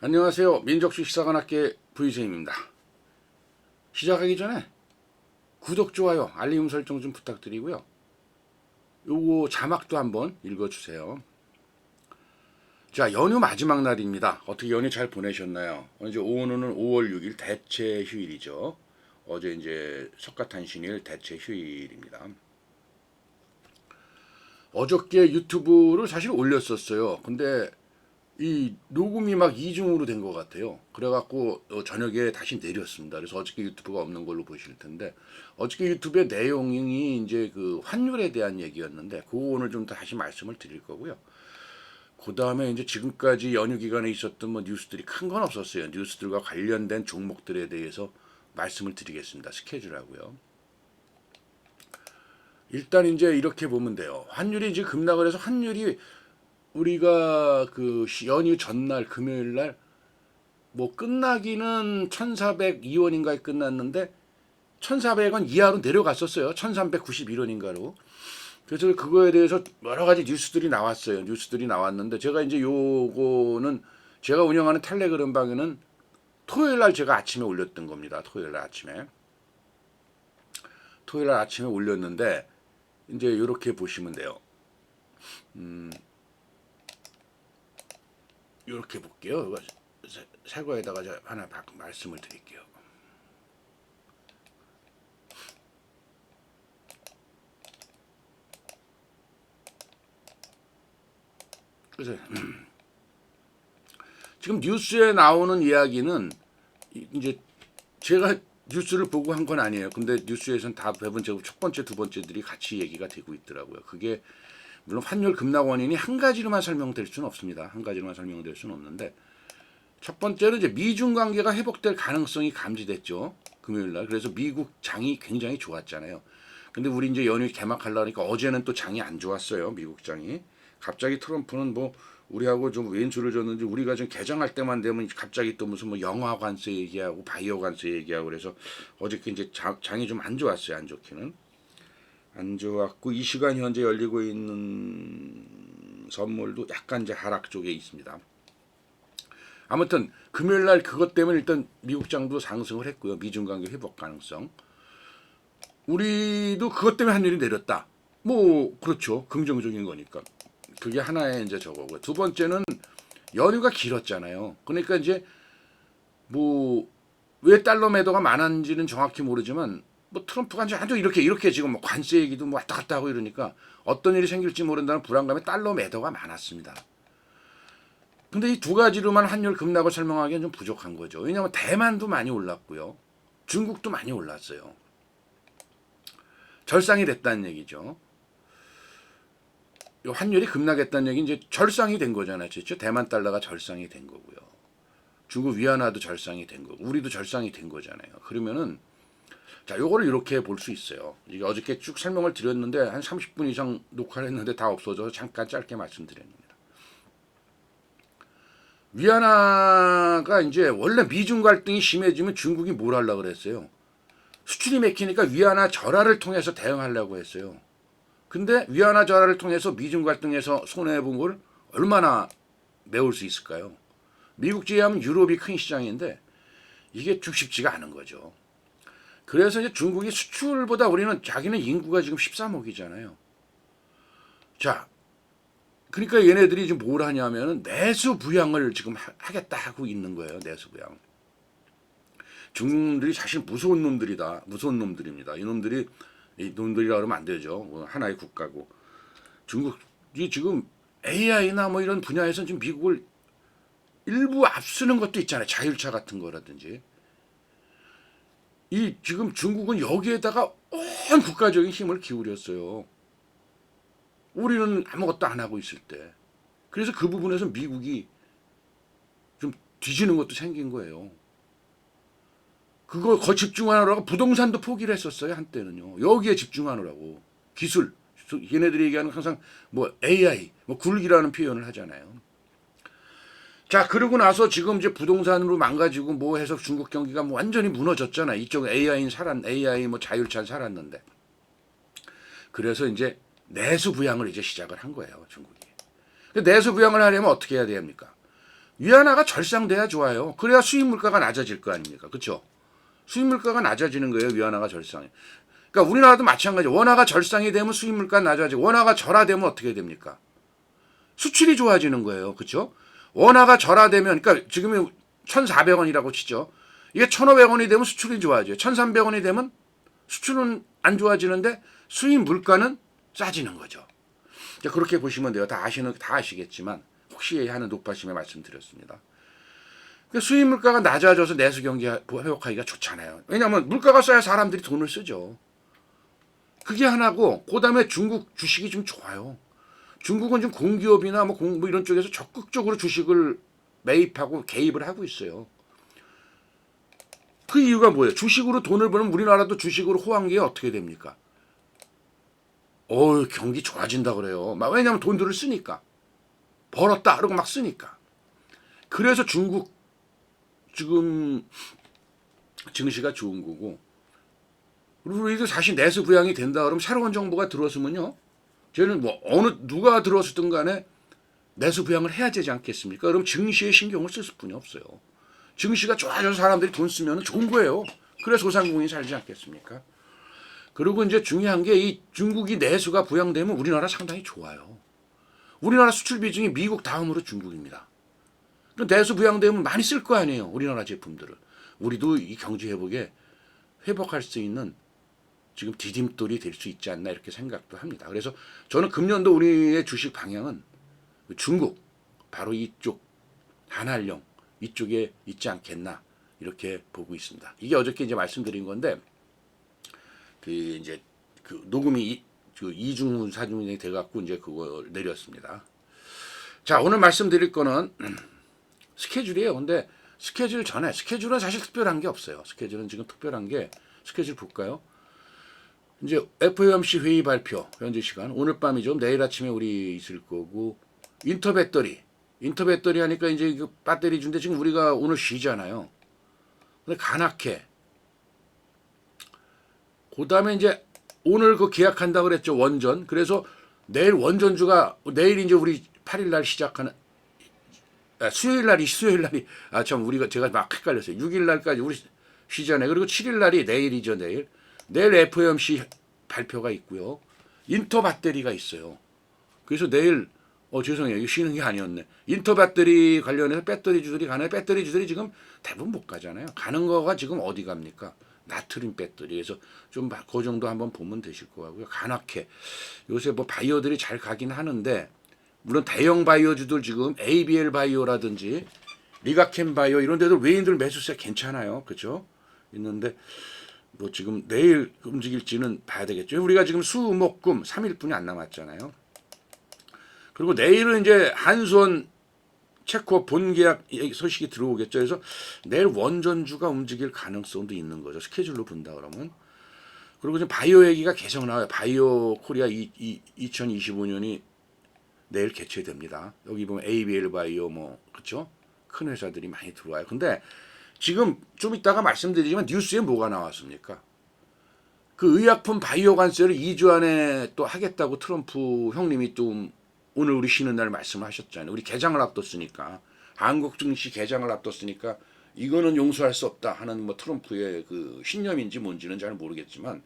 안녕하세요. 민족식 시사관학계 VJ입니다. 시작하기 전에 구독, 좋아요, 알림 설정 좀 부탁드리고요. 요거 자막도 한번 읽어주세요. 자, 연휴 마지막 날입니다. 어떻게 연휴 잘 보내셨나요? 이제 오늘은 5월 6일 대체 휴일이죠. 어제 이제 석가탄신일 대체 휴일입니다. 어저께 유튜브를 사실 올렸었어요. 근데 이 녹음이 막 이중으로 된 것 같아요. 그래갖고 어, 저녁에 다시 내렸습니다. 그래서 어저께 유튜브가 없는 걸로 보실 텐데 어저께 유튜브의 내용이 이제 그 환율에 대한 얘기였는데 그거 오늘 좀 다시 말씀을 드릴 거고요. 그 다음에 이제 지금까지 연휴 기간에 있었던 뭐 뉴스들이 큰 건 없었어요. 뉴스들과 관련된 종목들에 대해서 말씀을 드리겠습니다. 스케줄하고요. 일단 이제 이렇게 보면 돼요. 환율이 이제 급락을 해서 환율이 우리가 그 시- 연휴 전날 금요일 날 뭐 끝나기는 1,402원인가에 끝났는데 1,400원 이하로 내려갔었어요. 1,391원인가로. 그래서 그거에 대해서 여러 가지 뉴스들이 나왔어요. 뉴스들이 나왔는데 제가 이제 요거는 제가 운영하는 텔레그램 방에는 토요일 날 제가 아침에 올렸던 겁니다. 토요일 날 아침에. 토요일 날 아침에 올렸는데 이제 이렇게 보시면 돼요. 이렇게 볼게요. 새- 새 거에다가 저 하나 바- 말씀을 드릴게요. 그래서 음, 지금 뉴스에 나오는 이야기는 이- 이제 제가 뉴스를 보고 한 건 아니에요. 근데 뉴스에서는 다 대부분 제가 첫 번째, 두 번째들이 같이 얘기가 되고 있더라고요. 그게 물론 환율 급락 원인이 한 가지로만 설명될 수는 없습니다. 한 가지로만 설명될 수는 없는데 첫 번째는 이제 미중 관계가 회복될 가능성이 감지됐죠. 금요일 날. 그래서 미국 장이 굉장히 좋았잖아요. 근데 우리 이제 연휴 개막하려니까 어제는 또 장이 안 좋았어요. 미국 장이. 갑자기 트럼프는 뭐 우리하고 좀 왼수를 줬는지 우리가 좀 개장할 때만 되면 갑자기 또 무슨 뭐 영화 관세 얘기하고 바이오 관세 얘기하고 그래서 어저께 이제 장, 장이 좀 안 좋았어요. 안 좋기는. 안 좋았고 이 시간 현재 열리고 있는 선물도 약간 이제 하락 쪽에 있습니다. 아무튼 금요일 날 그것 때문에 일단 미국 장도 상승을 했고요. 미중 관계 회복 가능성. 우리도 그것 때문에 환율이 내렸다. 뭐 그렇죠. 긍정적인 거니까. 그게 하나의 이제 저거고. 두 번째는 연휴가 길었잖아요. 그러니까 이제 뭐 왜 달러 매도가 많았는지는 정확히 모르지만 뭐 트럼프가 이제 아주 이렇게 이렇게 지금 뭐 관세 얘기도 뭐 왔다 갔다 하고 이러니까 어떤 일이 생길지 모른다는 불안감에 달러 매도가 많았습니다. 근데 이 두 가지로만 환율 급락을 설명하기엔 좀 부족한 거죠. 왜냐하면 대만도 많이 올랐고요. 중국도 많이 올랐어요. 절상이 됐다는 얘기죠. 이 환율이 급락했다는 얘기 이제 절상이 된 거잖아요. 그렇죠? 대만 달러가 절상이 된 거고요. 중국 위안화도 절상이 된 거고 우리도 절상이 된 거잖아요. 그러면은 자, 요거를 이렇게 볼 수 있어요. 이게 어저께 쭉 설명을 드렸는데 한 30분 이상 녹화를 했는데 다 없어져서 잠깐 짧게 말씀드렸습니다. 위안화가 이제 원래 미중 갈등이 심해지면 중국이 뭘 하려고 그랬어요? 수출이 맥히니까 위안화 절하를 통해서 대응하려고 했어요. 근데 위안화 절하를 통해서 미중 갈등에서 손해 본 걸 얼마나 메울 수 있을까요? 미국 제외하면 유럽이 큰 시장인데 이게 쭉 쉽지가 않은 거죠. 그래서 이제 중국이 수출보다 우리는 자기는 인구가 지금 13억이잖아요. 자, 그러니까 얘네들이 지금 뭘 하냐면은 내수 부양을 지금 하- 하겠다 하고 있는 거예요. 내수 부양. 중국들이 사실 무서운 놈들이다. 무서운 놈들입니다. 이놈들이 이 놈들이라 그러면 안 되죠. 뭐 하나의 국가고. 중국이 지금 AI나 뭐 이런 분야에서 지금 미국을 일부 앞서는 것도 있잖아요. 자율차 같은 거라든지. 이 지금 중국은 여기에다가 온 국가적인 힘을 기울였어요. 우리는 아무것도 안 하고 있을 때. 그래서 그 부분에서 미국이 좀 뒤지는 것도 생긴 거예요. 그거 거 집중하느라고 부동산도 포기를 했었어요 한때는요. 여기에 집중하느라고 기술 얘네들이 얘기하는 항상 뭐 AI 뭐 굴기라는 표현을 하잖아요. 자 그러고 나서 지금 이제 부동산으로 망가지고 뭐 해서 중국 경기가 뭐 완전히 무너졌잖아. 이쪽 AI는 살았 AI 뭐 자율차는 살았는데 그래서 이제 내수 부양을 이제 시작을 한 거예요 중국이. 그 내수 부양을 하려면 어떻게 해야 됩니까? 위안화가 절상돼야 좋아요. 그래야 수입 물가가 낮아질 거 아닙니까? 그렇죠? 수입 물가가 낮아지는 거예요. 위안화가 절상해. 그러니까 우리나라도 마찬가지. 원화가 절상이 되면 수입 물가 낮아지고 원화가 절하되면 어떻게 됩니까? 수출이 좋아지는 거예요. 그렇죠? 원화가 절하되면 그러니까 지금이 1,400원이라고 치죠. 이게 1,500원이 되면 수출이 좋아져요. 1,300원이 되면 수출은 안 좋아지는데 수입 물가는 싸지는 거죠. 그렇게 보시면 돼요. 다 아시는 다 아시겠지만 혹시 하는 높아심에 말씀드렸습니다. 그 수입 물가가 낮아져서 내수 경기 회복하기가 좋잖아요. 왜냐하면 물가가 싸야 사람들이 돈을 쓰죠. 그게 하나고 그다음에 중국 주식이 좀 좋아요. 중국은 좀 공기업이나 뭐, 공, 뭐 이런 쪽에서 적극적으로 주식을 매입하고 개입을 하고 있어요. 그 이유가 뭐예요? 주식으로 돈을 버는 우리나라도 주식으로 호황기에 어떻게 됩니까? 어 경기 좋아진다 그래요. 막 왜냐하면 돈들을 쓰니까 벌었다 그러고 막 쓰니까. 그래서 중국 지금 증시가 좋은 거고 우리도 사실 내수 부양이 된다 그러면 새로운 정부가 들어서면요. 저는 뭐 어느 누가 들어서든 간에 내수 부양을 해야 되지 않겠습니까? 그럼 증시에 신경을 쓸 수뿐이 없어요. 증시가 좋아져서 사람들이 돈 쓰면 좋은 거예요. 그래서 소상공인이 살지 않겠습니까? 그리고 이제 중요한 게 이 중국이 내수가 부양되면 우리나라 상당히 좋아요. 우리나라 수출 비중이 미국 다음으로 중국입니다. 그럼 내수 부양되면 많이 쓸 거 아니에요. 우리나라 제품들을. 우리도 이 경제 회복에 회복할 수 있는 지금 디딤돌이 될 수 있지 않나 이렇게 생각도 합니다. 그래서 저는 금년도 우리의 주식 방향은 중국 바로 이쪽 한한령 이쪽에 있지 않겠나 이렇게 보고 있습니다. 이게 어저께 이제 말씀드린 건데 그 이제 그 녹음이 이, 그 이중훈 사중이 돼 갖고 이제 그걸 내렸습니다. 자 오늘 말씀드릴 거는 스케줄이에요. 근데 스케줄 전에 스케줄은 사실 특별한 게 없어요. 스케줄은 지금 특별한 게 스케줄 볼까요? 이제 FOMC 회의 발표 현재 시간 오늘 밤이죠. 내일 아침에 우리 있을 거고 인터 배터리 인터 배터리 하니까 이제 그 배터리 준데 지금 우리가 오늘 쉬잖아요. 근데 간악해. 그다음에 이제 오늘 그 계약한다 그랬죠 원전. 그래서 내일 원전주가 내일 이제 우리 8일 날 시작하는 아, 수요일 날이 수요일 날이 아 참 우리가 제가 막 헷갈렸어요. 6일 날까지 우리 쉬잖아요. 그리고 7일 날이 내일이죠 내일. 내일 FOMC 발표가 있고요. 인터 배터리가 있어요. 그래서 내일 어 죄송해요. 쉬는 게 아니었네. 인터 배터리 관련해서 배터리 주들이 가나요? 배터리 주들이 지금 대부분 못 가잖아요. 가는 거가 지금 어디 갑니까? 나트륨 배터리에서 좀 그 정도 한번 보면 되실 것 같고요. 간악해. 요새 뭐 바이오들이 잘 가긴 하는데 물론 대형 바이오주들 지금 ABL 바이오라든지 리가켄 바이오 이런 데들 외인들 매수세 괜찮아요. 그죠? 있는데 뭐 지금 내일 움직일지는 봐야 되겠죠. 우리가 지금 수 목 금 3일뿐이 안 남았잖아요. 그리고 내일은 이제 한수원 체코 본계약 소식이 들어오겠죠. 그래서 내일 원전주가 움직일 가능성도 있는 거죠. 스케줄로 본다 그러면. 그리고 지금 바이오 얘기가 계속 나와요. 바이오 코리아 이, 이, 2025년이 내일 개최됩니다. 여기 보면 ABL 바이오 뭐 그렇죠? 큰 회사들이 많이 들어와요. 근데 지금 좀 이따가 말씀드리지만 뉴스에 뭐가 나왔습니까? 그 의약품 바이오 관세를 2주 안에 또 하겠다고 트럼프 형님이 또 오늘 우리 쉬는 날 말씀하셨잖아요. 우리 개장을 앞뒀으니까 한국 증시 개장을 앞뒀으니까 이거는 용서할 수 없다 하는 뭐 트럼프의 그 신념인지 뭔지는 잘 모르겠지만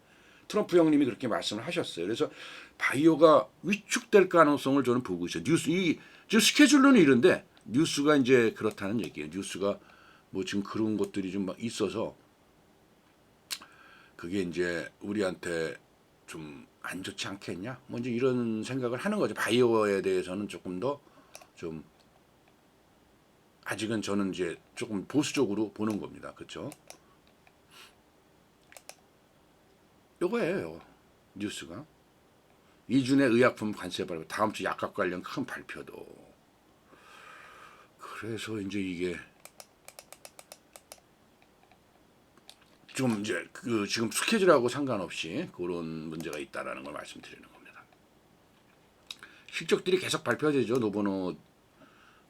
트럼프 형님이 그렇게 말씀을 하셨어요. 그래서 바이오가 위축될 가능성을 저는 보고 있어요. 뉴스 이 지금 스케줄로는 이런데 뉴스가 이제 그렇다는 얘기예요. 뉴스가 뭐 지금 그런 것들이 좀 막 있어서 그게 이제 우리한테 좀 안 좋지 않겠냐? 뭐 이제 이런 생각을 하는 거죠. 바이오에 대해서는 조금 더 좀 아직은 저는 이제 조금 보수적으로 보는 겁니다. 그렇죠? 요거예요. 뉴스가. 이준의 의약품 관세 발표 다음 주 약값 관련 큰 발표도. 그래서 이제 이게 좀 이제 그 지금 스케줄하고 상관없이 그런 문제가 있다라는 걸 말씀드리는 겁니다. 실적들이 계속 발표되죠. 노보노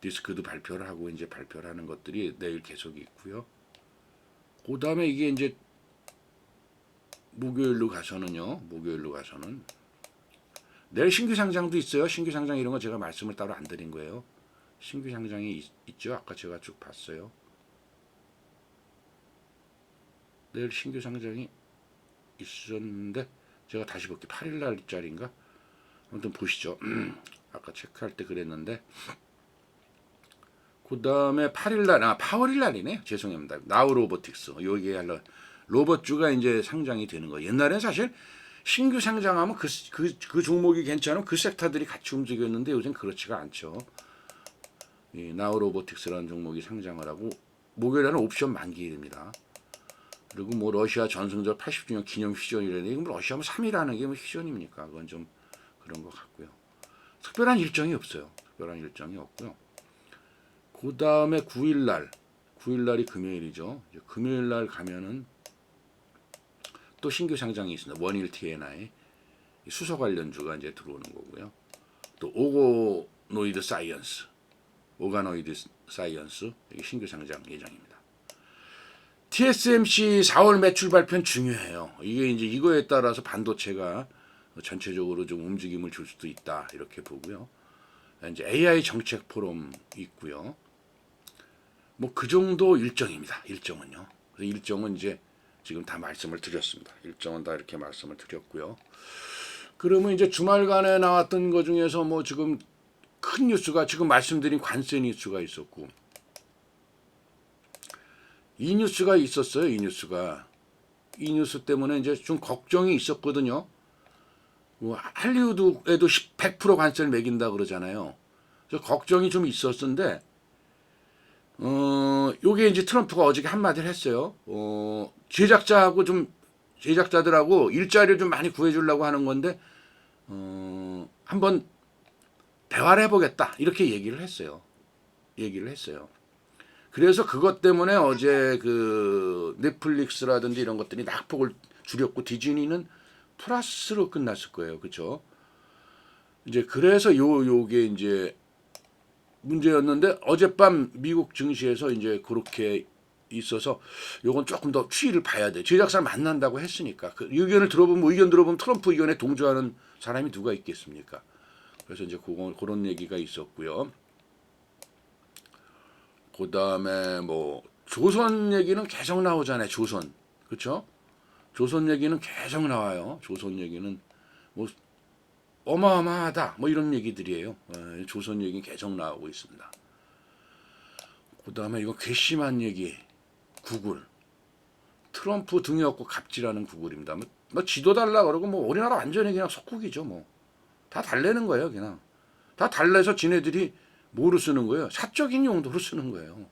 디스크도 발표를 하고 이제 발표를 하는 것들이 내일 계속 있고요. 그 다음에 이게 이제 목요일로 가서는요. 목요일로 가서는 내일 신규 상장도 있어요. 신규 상장 이런 거 제가 말씀을 따로 안 드린 거예요. 신규 상장이 있, 있죠. 아까 제가 쭉 봤어요. 내일 신규 상장이 있었는데 제가 다시 볼게 8일 날짜리인가? 아무튼 보시죠. 아까 체크할 때 그랬는데 그 다음에 8일 날, 아 8월 날이네. 죄송합니다. 나우 로보틱스 여기에 할러 로봇주가 이제 상장이 되는 거. 옛날엔 사실 신규 상장하면 그, 그, 그 종목이 괜찮으면 그 섹터들이 같이 움직였는데 요즘 그렇지가 않죠. 이 나우 로보틱스라는 종목이 상장을 하고 목요일에는 옵션 만기일입니다. 그리고 뭐 러시아 전승절 80주년 기념 휴전이라는 이건 뭐 러시아면 3일하는 게뭐 휴전입니까? 그건 좀 그런 것 같고요. 특별한 일정이 없어요. 특별한 일정이 없고요. 그 다음에 9일 날, 9일 날이 금요일이죠. 금요일 날 가면은 또 신규 상장이 있습니다. 원일 TNI 수소 관련주가 이제 들어오는 거고요. 또 오고노이드 사이언스, 오가노이드 사이언스 신규 상장 예정입니다. TSMC 4월 매출 발표는 중요해요. 이게 이제 이거에 따라서 반도체가 전체적으로 좀 움직임을 줄 수도 있다 이렇게 보고요. 이제 AI 정책 포럼 있고요. 뭐 그 정도 일정입니다. 일정은요. 일정은 이제 지금 다 말씀을 드렸습니다. 일정은 다 이렇게 말씀을 드렸고요. 그러면 이제 주말간에 나왔던 것 중에서 뭐 지금 큰 뉴스가 지금 말씀드린 관세 뉴스가 있었고 이 뉴스가 있었어요. 이 뉴스가 이 뉴스 때문에 이제 좀 걱정이 있었거든요. 뭐 할리우드에도 100% 관세를 매긴다 그러잖아요. 그래서 걱정이 좀 있었는데 어 요게 이제 트럼프가 어저께 한마디를 했어요. 어 제작자하고 좀 제작자들하고 일자리를 좀 많이 구해 주려고 하는 건데 어 한번 대화를 해보겠다 이렇게 얘기를 했어요. 얘기를 했어요. 그래서 그것 때문에 어제 그 넷플릭스라든지 이런 것들이 낙폭을 줄였고 디즈니는 플러스로 끝났을 거예요. 그렇죠? 이제 그래서 요 요게 이제 문제였는데 어젯밤 미국 증시에서 이제 그렇게 있어서 요건 조금 더 추이를 봐야 돼. 제작사를 만난다고 했으니까 그 의견을 들어보면 뭐 의견 들어보면 트럼프 의견에 동조하는 사람이 누가 있겠습니까? 그래서 이제 그건 그런 얘기가 있었고요. 그 다음에 뭐 조선 얘기는 계속 나오잖아요. 조선 그렇죠? 조선 얘기는 계속 나와요. 조선 얘기는 뭐 어마어마하다 뭐 이런 얘기들이에요. 예, 조선 얘기 계속 나오고 있습니다. 그 다음에 이거 괘씸한 얘기 구글 트럼프 등에 업고 갑질하는 구글입니다. 뭐, 뭐 지도 달라 그러고 뭐 우리나라 완전히 그냥 속국이죠 뭐 다 달래는 거예요 그냥 다 달래서 지네들이 뭐로 쓰는 거예요? 사적인 용도로 쓰는 거예요.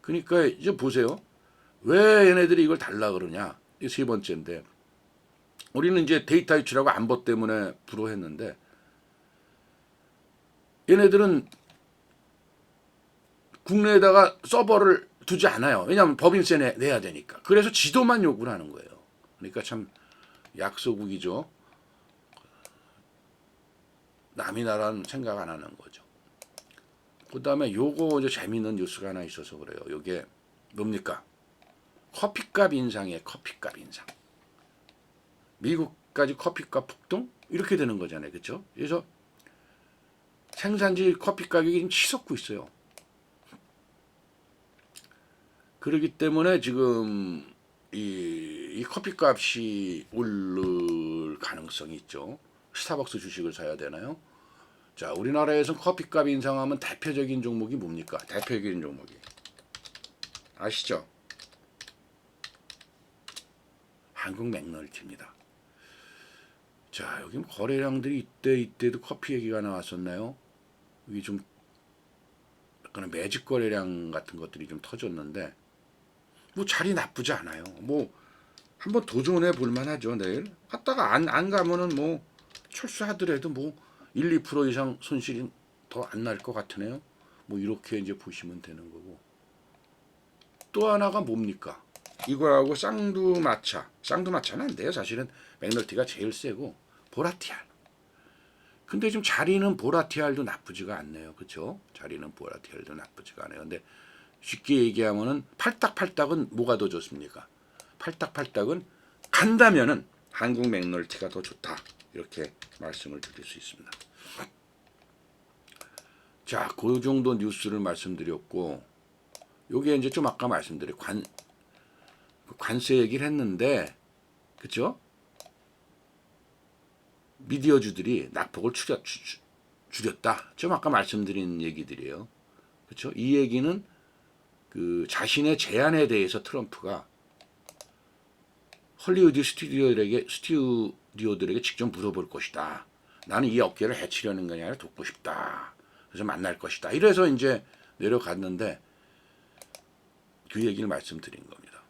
그러니까 이제 보세요. 왜 얘네들이 이걸 달라 그러냐? 이 세 번째인데 우리는 이제 데이터 유출하고 안보 때문에 불허했는데 얘네들은 국내에다가 서버를 두지 않아요. 왜냐하면 법인세 내, 내야 되니까. 그래서 지도만 요구를 하는 거예요. 그러니까 참 약소국이죠. 남이 나라는 생각 안 하는 거죠. 그 다음에 요거 이제 재미있는 뉴스가 하나 있어서 그래요. 요게 뭡니까? 커피값 인상이에요. 커피값 인상. 미국까지 커피값 폭등? 이렇게 되는 거잖아요. 그렇죠? 그래서 생산지 커피 가격이 치솟고 있어요. 그렇기 때문에 지금 이, 이 커피 값이 오를 가능성이 있죠. 스타벅스 주식을 사야 되나요? 자, 우리나라에서 커피값 인상하면 대표적인 종목이 뭡니까? 대표적인 종목이 아시죠? 한국 맥널티입니다. 자, 여기 뭐 거래량들이 이때 이때도 커피 얘기가 나왔었나요? 이게 좀 약간 매직 거래량 같은 것들이 좀 터졌는데 뭐 자리 나쁘지 않아요. 뭐 한번 도전해 볼 만하죠 내일. 갔다가 안 안 가면은 뭐 철수하더라도 뭐 1, 2% 이상 손실이 더 안 날 것 같으네요. 뭐 이렇게 이제 보시면 되는 거고. 또 하나가 뭡니까? 이거하고 쌍두마차. 쌍두마차는 안 돼요. 사실은 맥널티가 제일 세고 보라티알. 근데 지금 자리는 보라티알도 나쁘지가 않네요. 그렇죠? 자리는 보라티알도 나쁘지가 않아요. 근데 쉽게 얘기하면은 팔딱팔딱은 뭐가 더 좋습니까? 팔딱팔딱은 간다면은 한국 맥널티가 더 좋다. 이렇게 말씀을 드릴 수 있습니다. 자, 그 정도 뉴스를 말씀드렸고, 요게 이제 좀 아까 말씀드린 관 관세 얘기를 했는데, 그죠? 미디어주들이 낙폭을 주- 줄였다. 좀 아까 말씀드린 얘기들이에요. 그렇죠? 이 얘기는 그 자신의 제안에 대해서 트럼프가 헐리우드 스튜디오들에게 스튜 디오들에게 직접 물어볼 것이다. 나는 이 업계를 해치려는 게 아니라 돕고 싶다. 그래서 만날 것이다. 이래서 이제 내려갔는데 그 얘기를 말씀드린 겁니다.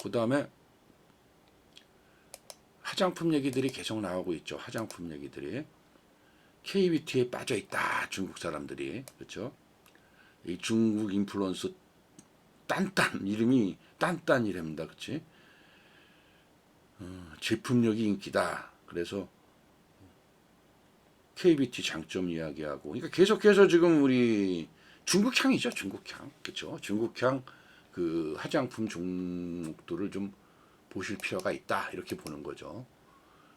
그 다음에 화장품 얘기들이 계속 나오고 있죠. 화장품 얘기들이 KBT에 빠져 있다. 중국 사람들이 그렇죠. 이 중국 인플루언서 딴딴 이름이 딴딴이랍니다. 그렇지? 어, 제품력이 인기다. 그래서 KBT 장점 이야기하고 그러니까 계속해서 지금 우리 중국향이죠. 중국향. 그렇죠? 중국향 그 화장품 종목들을 좀 보실 필요가 있다. 이렇게 보는 거죠.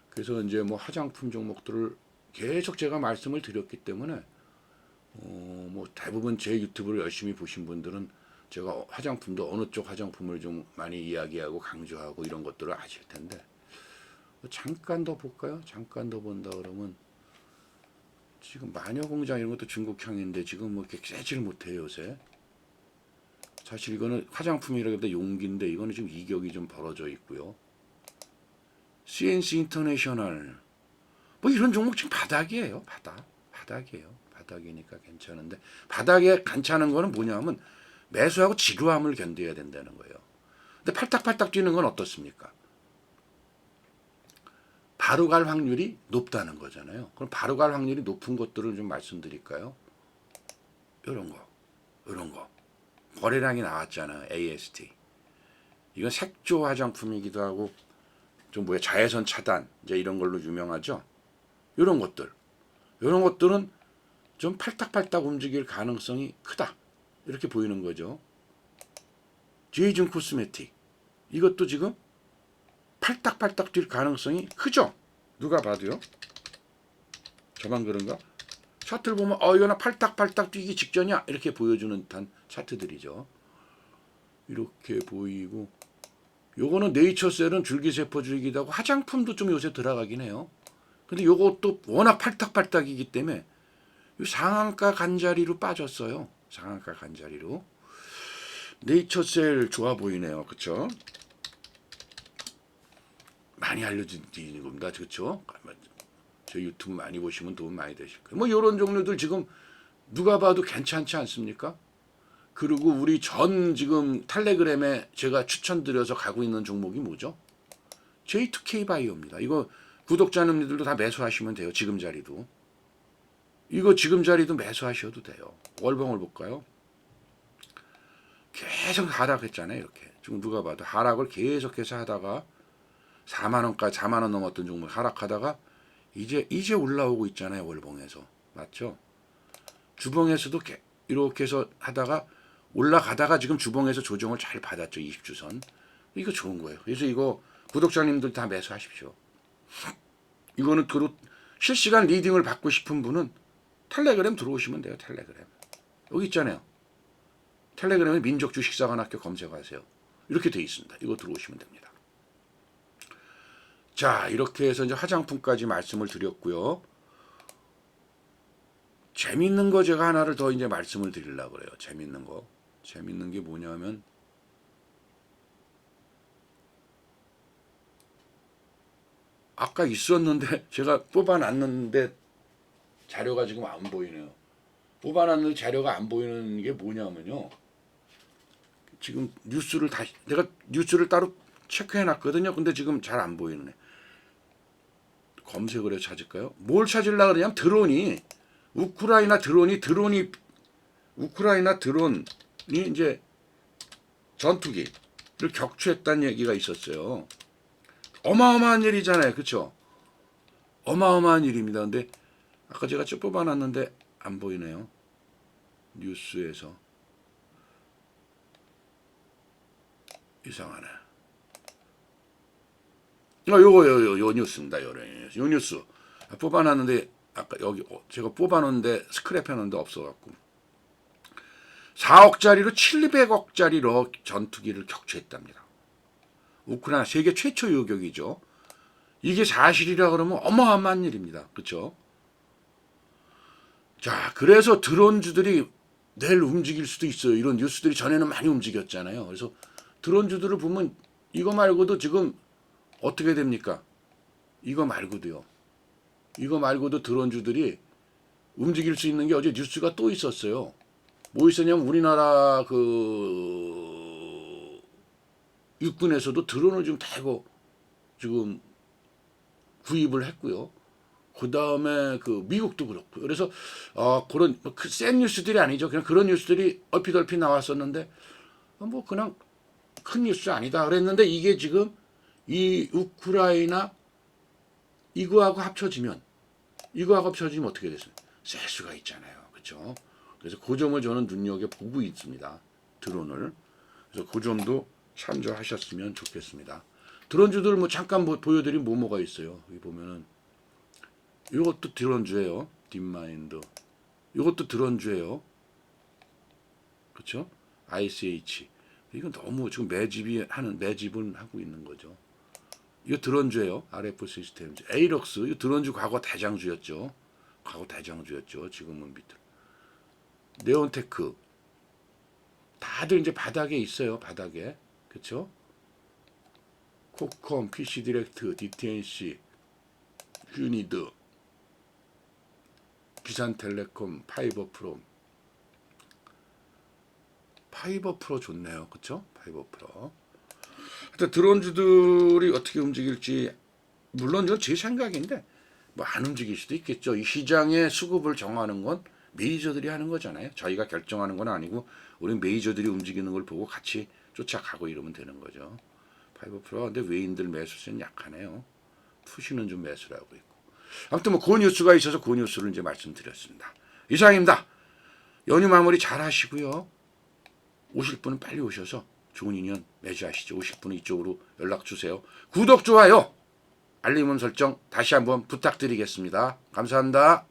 그래서 이제 뭐 화장품 종목들을 계속 제가 말씀을 드렸기 때문에 어, 뭐 대부분 제 유튜브를 열심히 보신 분들은 제가 화장품도 어느 쪽 화장품을 좀 많이 이야기하고 강조하고 이런 것들을 아실 텐데 뭐 잠깐 더 볼까요? 잠깐 더 본다 그러면 지금 마녀공장 이런 것도 중국향인데 지금 뭐 이렇게 세질 못해요 요새. 사실 이거는 화장품이라기보다 용기인데 이거는 지금 이격이 좀 벌어져 있고요. CNC 인터내셔널 뭐 이런 종목 지금 바닥이에요. 바닥. 바닥이에요. 바닥이니까 괜찮은데 바닥에 괜찮은 거는 뭐냐면 매수하고 지루함을 견뎌야 된다는 거예요. 근데 팔딱팔딱 뛰는 건 어떻습니까? 바로 갈 확률이 높다는 거잖아요. 그럼 바로 갈 확률이 높은 것들을 좀 말씀드릴까요? 이런 거, 이런 거. 거래량이 나왔잖아. AST. 이건 색조 화장품이기도 하고 좀 뭐야 자외선 차단 이제 이런 걸로 유명하죠. 이런 것들, 이런 것들은 좀 팔딱팔딱 움직일 가능성이 크다. 이렇게 보이는 거죠. 제이준 코스메틱 이것도 지금 팔딱팔딱 뛸 가능성이 크죠. 누가 봐도요. 저만 그런가? 차트를 보면 어 이거는 팔딱팔딱 뛰기 직전이야 이렇게 보여주는 듯한 차트들이죠. 이렇게 보이고 요거는 네이처셀은 줄기세포주의기도 하고 화장품도 좀 요새 들어가긴 해요. 근데 요것도 워낙 팔딱팔딱이기 때문에 요 상한가 간자리로 빠졌어요. 상한가 간자리로. 네이처셀 좋아 보이네요. 그쵸? 많이 알려드리는 겁니다. 그쵸? 저 유튜브 많이 보시면 도움 많이 되실 거예요. 뭐 이런 종류들 지금 누가 봐도 괜찮지 않습니까? 그리고 우리 전 지금 텔레그램에 제가 추천드려서 가고 있는 종목이 뭐죠? J2K 바이오입니다. 이거 구독자님들도 다 매수하시면 돼요. 지금 자리도. 이거 지금 자리도 매수하셔도 돼요. 월봉을 볼까요? 계속 하락했잖아요. 이렇게. 지금 누가 봐도 하락을 계속해서 하다가 4만 원까지 4만 원 넘었던 종목 하락하다가 이제 이제 올라오고 있잖아요. 월봉에서. 맞죠? 주봉에서도 게- 이렇게 해서 하다가 올라가다가 지금 주봉에서 조정을 잘 받았죠. 20주선. 이거 좋은 거예요. 그래서 이거 구독자님들 다 매수하십시오. 이거는 그로 실시간 리딩을 받고 싶은 분은 텔레그램 들어오시면 돼요. 텔레그램. 여기 있잖아요. 텔레그램에 민족 주식사관학교 검색하세요. 이렇게 돼 있습니다. 이거 들어오시면 됩니다. 자, 이렇게 해서 이제 화장품까지 말씀을 드렸고요. 재밌는 거 제가 하나를 더 이제 말씀을 드리려고 그래요. 재밌는 거. 재밌는 게 뭐냐면 아까 있었는데 제가 뽑아놨는데 자료가 지금 안 보이네요. 뽑아놨는데 자료가 안 보이는 게 뭐냐면요. 지금 뉴스를 다시 내가 뉴스를 따로 체크해 놨거든요. 근데 지금 잘 안 보이네. 검색을 해 찾을까요? 뭘 찾으려고 그러냐면 드론이 우크라이나 드론이 드론이 우크라이나 드론이 이제 전투기를 격추했다는 얘기가 있었어요. 어마어마한 일이잖아요. 그렇죠? 어마어마한 일입니다. 근데 아까 제가 쭉 뽑아놨는데 안 보이네요. 뉴스에서 이상하네. 아, 요거 요, 요, 요 뉴스입니다. 요, 뉴스. 요 뉴스 뽑아놨는데 아까 여기 어, 제가 뽑아놓은데 스크랩해놓은데 없어갖고 4억짜리로 700억짜리로 전투기를 격추했답니다. 우크라이나 세계 최초 요격이죠. 이게 사실이라 그러면 어마어마한 일입니다. 그렇죠? 자, 그래서 드론주들이 내일 움직일 수도 있어요. 이런 뉴스들이 전에는 많이 움직였잖아요. 그래서 드론주들을 보면 이거 말고도 지금 어떻게 됩니까? 이거 말고도요. 이거 말고도 드론주들이 움직일 수 있는 게 어제 뉴스가 또 있었어요. 뭐 있었냐면 우리나라 그 육군에서도 드론을 좀 타고 지금 구입을 했고요. 그 다음에 그 미국도 그렇고 그래서 어 그런 그센 뉴스들이 아니죠. 그냥 그런 뉴스들이 얼핏얼핏 나왔었는데 어, 뭐 그냥 큰 뉴스 아니다 그랬는데 이게 지금 이 우크라이나 이거하고 합쳐지면 이거하고 합쳐지면 어떻게 됐어요? 셀 수가 있잖아요. 그렇죠? 그래서 그 점을 저는 눈여겨 보고 있습니다. 드론을. 그래서 그 점도 참조하셨으면 좋겠습니다. 드론주들 뭐 잠깐 뭐 보여드린 뭐 뭐가 있어요. 여기 보면은 이것도 드론주예요. 딥마인드. 이것도 드론주예요. 그렇죠? ICH. 이건 너무 지금 매집이 하는 매집은 하고 있는 거죠. 이거 드론주예요. RF 시스템. 에이럭스. 이 드론주 과거 대장주였죠. 과거 대장주였죠. 지금은 밑으로. 네온테크. 다들 이제 바닥에 있어요. 바닥에. 그렇죠? 코컴, PC 디렉트, DTNC, 유니드, 기산텔레콤, 파이버 프로. 파이버 프로 좋네요. 그렇죠? 파이버 프로. 하여튼 드론주들이 어떻게 움직일지 물론 이건 제 생각인데 뭐 안 움직일 수도 있겠죠. 이 시장의 수급을 정하는 건 메이저들이 하는 거잖아요. 저희가 결정하는 건 아니고 우리 메이저들이 움직이는 걸 보고 같이 쫓아가고 이러면 되는 거죠. 파이버 프로가 근데 외인들 매수세는 약하네요. 푸시는 좀 매수를 하고 있고. 아무튼 뭐 그 뉴스가 있어서 그 뉴스를 이제 말씀드렸습니다. 이상입니다. 연휴 마무리 잘 하시고요. 오실 분은 빨리 오셔서 좋은 인연 맺으시죠. 오실 분은 이쪽으로 연락 주세요. 구독, 좋아요, 알림음 설정 다시 한번 부탁드리겠습니다. 감사합니다.